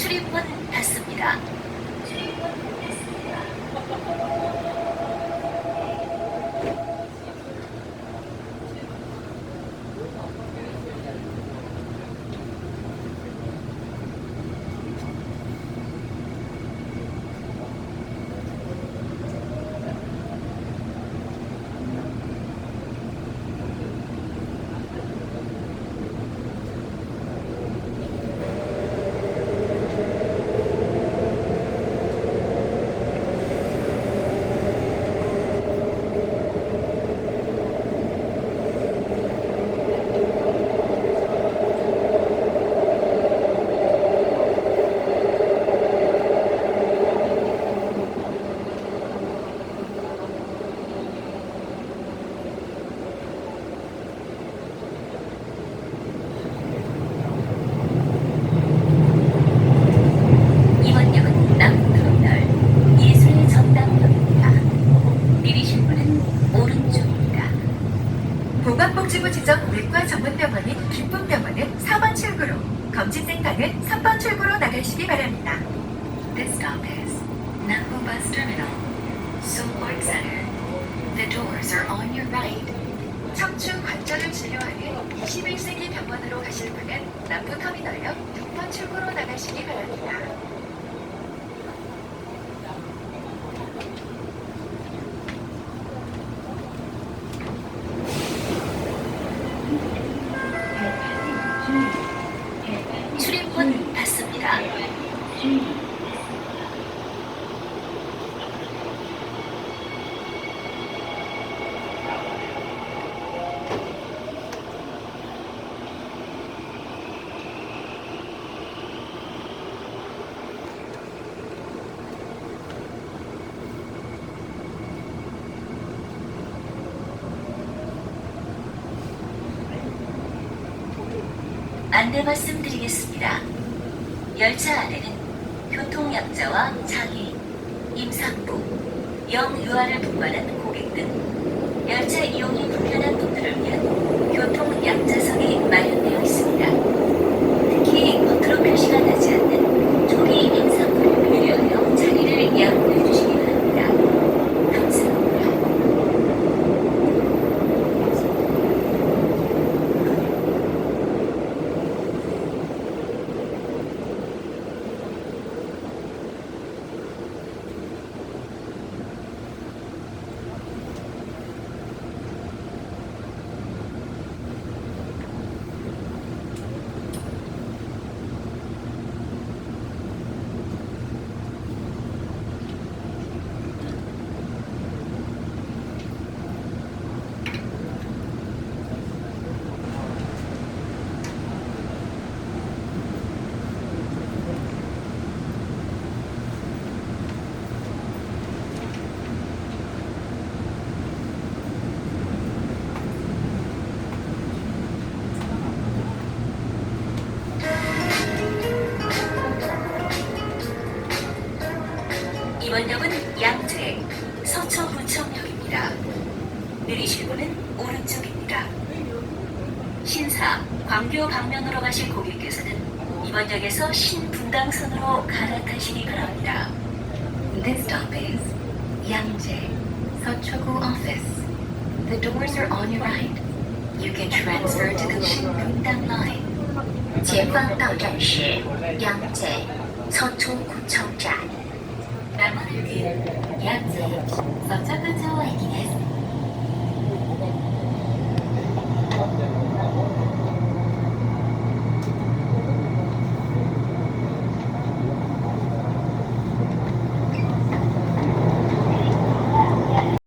출입문 닫습니다. 이번 역은 남터미널 예술의 전당역입니다. 내리실 문은 오른쪽입니다. 보건복지부 지정 외과 전문병원인 기쁨병원은 4번 출구로, 검진센터는 3번 출구로 나가시기 바랍니다. This stop is Nambu Bus Terminal, Support Center. The doors are on your right. 청춘 관절을 진료하는 21세기 병원으로 가실 분은 남부 터미널역 6번 출구로 나가시기 바랍니다. 안내 말씀드리겠습니다. 열차 안에는 교통약자와 장애인, 임산부, 영유아를 동반한 고객 등 열차 이용이 불편한 분들을 위한 교통약자석이 마련되어 있습니다. 특히 겉으로 표시가 나지 않는 조리 임산부를 배려하여 자리를 양보해 주시기 바랍니다. 감사합니다. 이번 역은 양재 서초구청역입니다. 내리실 문은 오른쪽입니다. 신사, 광교 방면으로 가실 고객께서는 이번 역에서 신분당선으로 갈아타시기 바랍니다. This stop is 양재 서초구 office. The doors are on your right. You can transfer to the 신분당 line. 前方到站是양재 서초구청站。 남원을